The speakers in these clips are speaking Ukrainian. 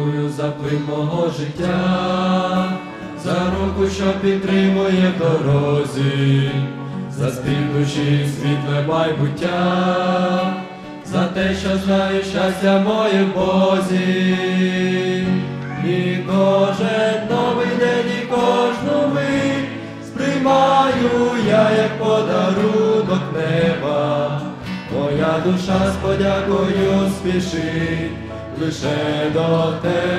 дякую за плин мого життя, за руку, що підтримує в дорозі, за спів душі світле майбуття, за те, що знаю щастя моє в Бозі. І кожен новий день, і кожну мить сприймаю я як подарунок неба. Моя душа з подякою спішить лише до тебе,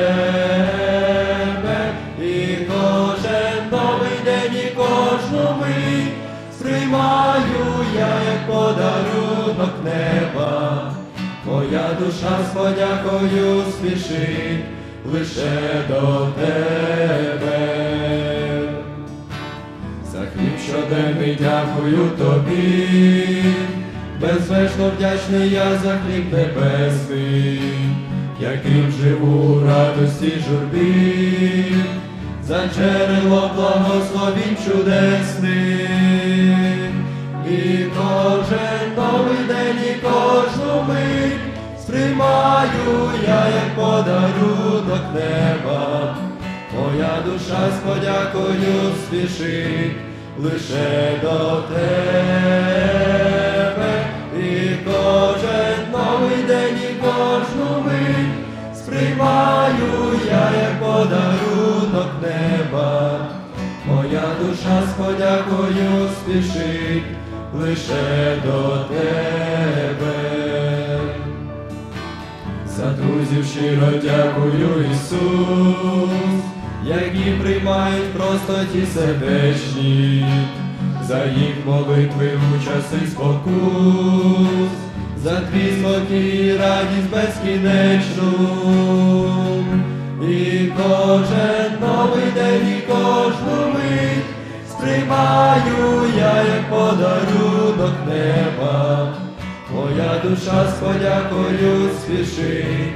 і кожен новий день, і кожну мить сприймаю я як подарунок неба. Моя душа з подякою спішить лише до тебе. За хліб щоденний дякую тобі, безмежно вдячний я за хліб небесний, яким живу радості й журбі, за джерело благословінь чудесних, і кожен новий день, і кожну мить сприймаю я як подарунок неба. Моя душа з подякою спішить лише до тебе, і кожен новий день, і кожну сприймаю я як подарунок неба. Моя душа з подякою спішить лише до тебе. За друзів щиро дякую Ісус, які приймають просто ті сердечні, за їх молитви у часи спокус, за твій спокій радість безкінечну. І кожен новий день, і кожну мить сприймаю я як подарунок неба. Моя душа з подякою спішить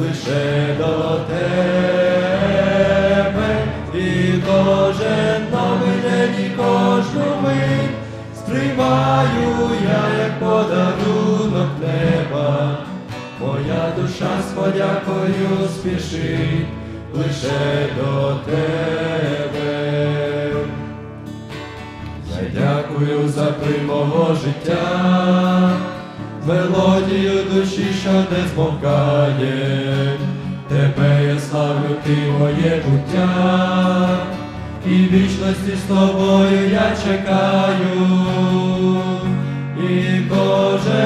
лише до тебе, і кожен новий день, і кожну мить сприймаю я як подарунок подякою спішить лише до тебе. Я дякую за мого життя, мелодію душі, що не змовкає, тебе я славлю, ти моє буття, і вічності з тобою я чекаю, і кожен